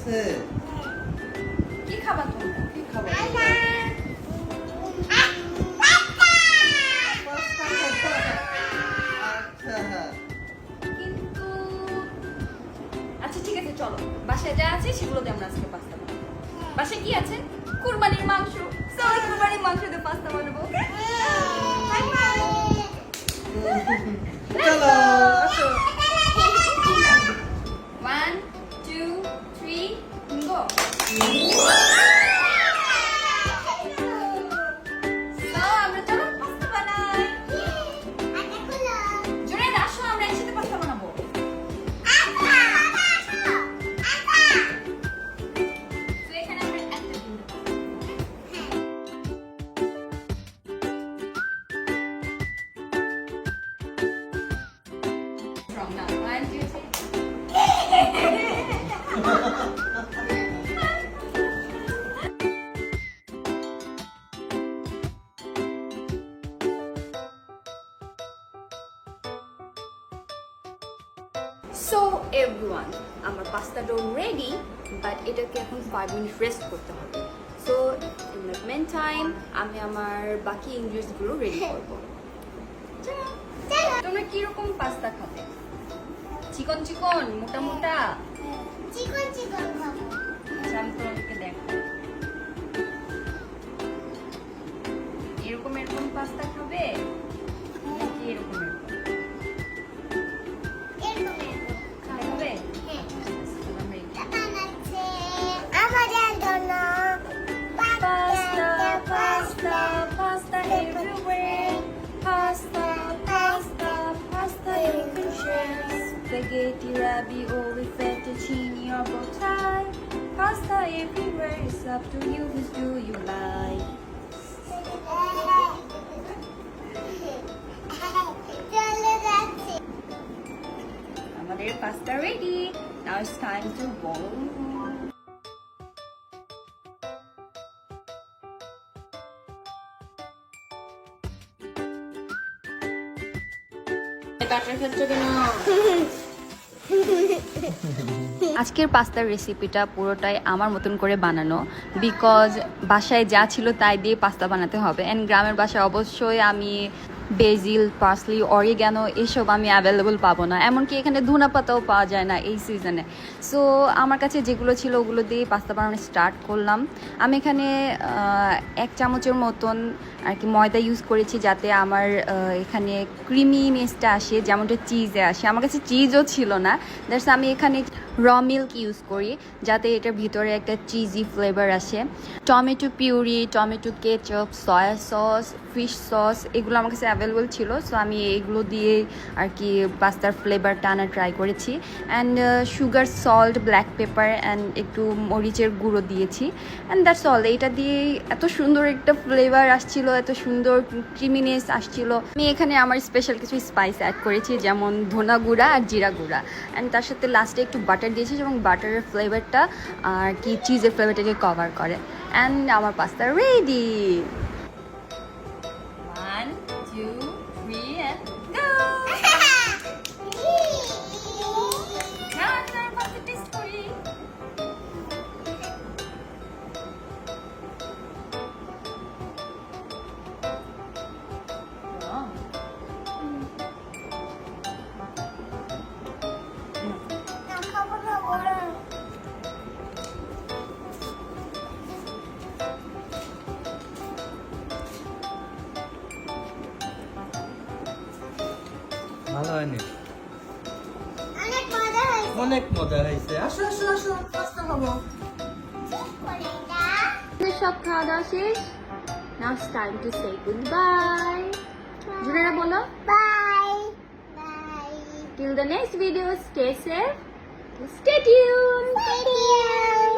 আছে। কি খাবার তোমরা কি খাবা? আচ্ছা কিন্তু আচ্ছা ঠিক আছে চলো। বাসায় যা আছে সেগুলো দিয়ে আমরা আজকে পাস্তা বানাবো। বাসায় কি আছে? কুরবানির মাংস। সবাই কুরবানির মাংস দিয়ে পাস্তা বানাবো ওকে? বাই বাই চলো। সো এভরিওয়ান আমার পাস্তা ডো রেডি বাট এটাকে এখন ফাইভ মিনিট রেস্ট করতে হবে। So in the meantime আমি আমার বাকি ইনগ্রিডিয়েন্টসগুলো রেডি করব। তোমরা কীরকম পাস্তা খাবে? চিকন চিকন মোটা? Pasta, pasta, pasta everywhere. Pasta, pasta, pasta in kitchens. spaghetti, ravioli, fettuccine, or bow tie. Pasta everywhere, it's up to you who's do you buy. Another pasta ready. Now it's time to boil. আজকের পাস্তার রেসিপিটা পুরোটাই আমার মতন করে বানানো। Because বাসায় যা ছিল তাই দিয়ে পাস্তা বানাতে হবে। অ্যান্ড গ্রামের বাসায় অবশ্যই আমি বেজিল, পার্সলি অরিগ্যানো এসব আমি অ্যাভেলেবল পাবো না। এমনকি এখানে ধুনা পাতাও পাওয়া যায় না এই সিজনে সো আমার কাছে যেগুলো ছিল ওগুলো দিয়ে পাস্তা বানানো স্টার্ট করলাম। আমি এখানে এক চামচের মতন আর কি ময়দা ইউজ করেছি যাতে আমার এখানে ক্রিমিনেসটা আসে, যেমনটা চিজে আসে। আমার কাছে চিজও ছিল না। দ্যাটস আমি এখানে র মিল্ক ইউজ করি, যাতে এটার ভিতরে একটা চিজি ফ্লেভার আসে। Tomato puree tomato ketchup soya sauce fish sauce এগুলো আমার কাছে অ্যাভেলেবল ছিল সো আমি এগুলো দিয়ে আর কি পাস্তার ফ্লেভারটা আনা ট্রাই করেছি। And sugar salt black pepper and একটু মরিচের গুঁড়ো দিয়েছি। অ্যান্ড দ্যাটস অল এটা দিয়ে এত সুন্দর একটা ফ্লেভার আসছিল, এত সুন্দর ক্রিমিনেস আসছিল। আমি এখানে আমার স্পেশাল কিছু স্পাইস অ্যাড করেছি, যেমন ধনা গুঁড়া আর জিরা গুঁড়া। অ্যান্ড তার সাথে লাস্টে একটু বাটার দিয়েছি, এবং বাটারের ফ্লেভারটা আর কি চিজের ফ্লেভারটাকে কভার করে। অ্যান্ড আমার পাস্তা রেডি ভালো হয়নি? অনেক মজা হয়েছে। অনেক মজা হয়েছে। আসো আসো আসো পাস্তা খাব। সব খাওয়া দাওয়া শেষ। Now time to say goodbye Junera বলো। Bye bye till the next video stay safe stay tuned Thank you.